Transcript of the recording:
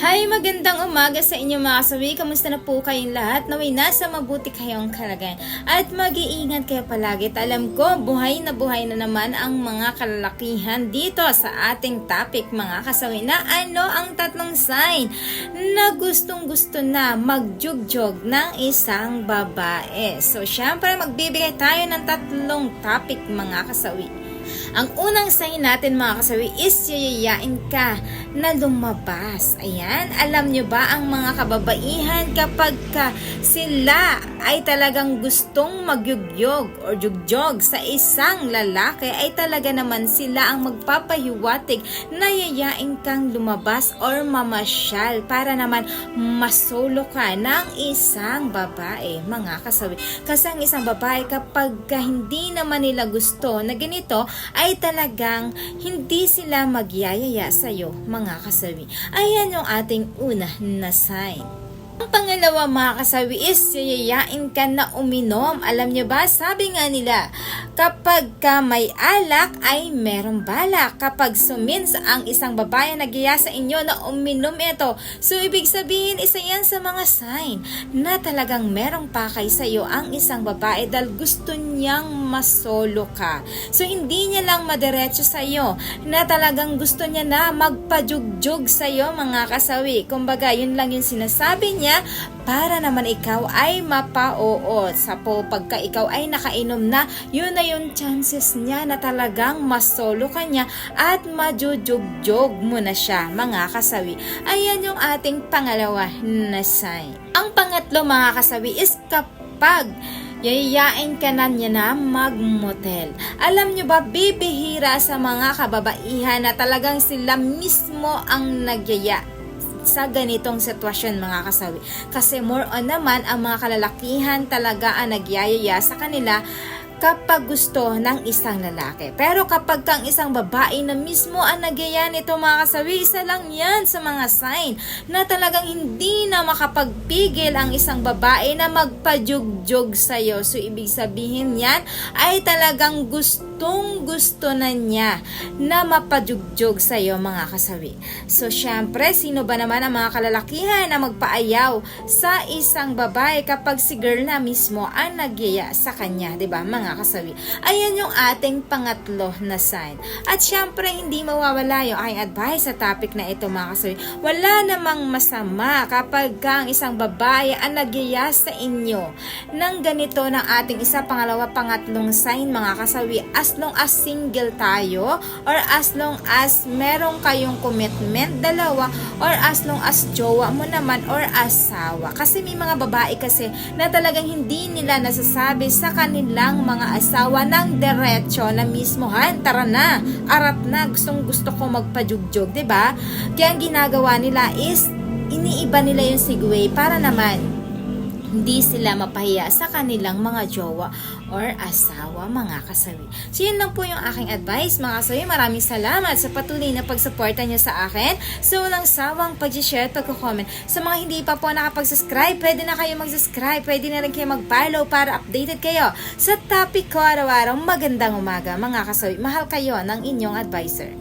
Hi, magandang umaga sa inyo mga kasawi. Kamusta na po kayong lahat? Naway nasa mabuti kayong kalagayan. At mag-iingat kayo palagi. At alam ko, buhay na buhay na naman ang mga kalalakihan dito sa ating topic mga kasawi na ano ang tatlong sign na gustong gusto na magjugjog ng isang babae. So, syempre magbibigay tayo ng tatlong topic mga kasawi. Ang unang sign natin mga kasawi is yayayain ka na lumabas. Ayan, alam nyo ba ang mga kababaihan kapag ka sila ay talagang gustong magyugyog or jugjog sa isang lalaki ay talaga naman sila ang magpapahiwatig na yayain kang lumabas or mamasyal para naman masolo ka ng isang babae mga kasawi. Kasi ang isang babae kapag ka hindi naman nila gusto na ganito ay talagang hindi sila magyayaya sa'yo, mga kasawi. Ayan yung ating una na sign. Ang pangalawa mga kasawi is yayayain ka na uminom. Alam nyo ba, sabi nga nila, kapag ka may alak ay merong balak. Kapag sumins ang isang babae nagyaya sa inyo na uminom ito, so ibig sabihin isa yan sa mga sign na talagang merong pakay sa iyo ang isang babae dahil gusto niyang masolo ka. So hindi niya lang madiretso sa iyo na talagang gusto niya na magpajugjug sa iyo mga kasawi. Kumbaga, yun lang yung sinasabi niya para naman ikaw ay mapa-oo. Sa po, pagka ikaw ay nakainom na, yun na yung chances niya na talagang masolo ka niya at majujugjog mo na siya, mga kasawi. Ayan yung ating pangalawa na sign. Ang pangatlo, mga kasawi, is kapag yayayain ka na niya na magmotel. Alam nyo ba, bibihira sa mga kababaihan na talagang sila mismo ang nagyaya sa ganitong sitwasyon mga kasawi. Kasi more on naman, ang mga kalalakihan talaga ang nagyayaya sa kanila kapag gusto ng isang lalaki. Pero kapag kang isang babae na mismo ang nagyaya nito mga kasawi, isa lang yan sa mga sign na talagang hindi na makapagpigil ang isang babae na magpajugjog sa'yo. So, ibig sabihin yan ay talagang gustong gusto na niya na mapajugjog sa'yo mga kasawi. So, syempre, sino ba naman ang mga kalalakihan na magpaayaw sa isang babae kapag si girl na mismo ang nagyaya sa kanya, 'di ba mga kasawi? Ayan yung ating pangatlo na sign. At syempre, hindi mawawala yung aking advice sa topic na ito mga kasawi. Wala namang masama kapag ka ang isang babae ang nagyaya sa inyo ng ganito ng ating isa, pangalawa, pangatlong sign mga kasawi as long as single tayo or as long as meron kayong commitment dalawa or as long as jowa mo naman or asawa. Kasi may mga babae kasi na talagang hindi nila nasasabi sa kanilang mga asawa ng diretsyo na mismo, han, tara na, arat na, gustong gusto ko magpajugjog, ba? Kaya ang ginagawa nila is iniiba nila yung segue para naman hindi sila mapahiya sa kanilang mga jowa or asawa mga kasawi. So yun lang po yung aking advice mga kasawi. Maraming salamat sa patuloy na pagsuporta niyo sa akin. So walang sawang pag-share, pag-comment. Sa mga hindi pa po nakapag-subscribe, pwede na kayo mag-subscribe. Pwede na rin kayo mag-follow para updated kayo sa topic ko araw-araw. Magandang umaga mga kasawi. Mahal kayo ng inyong advisor.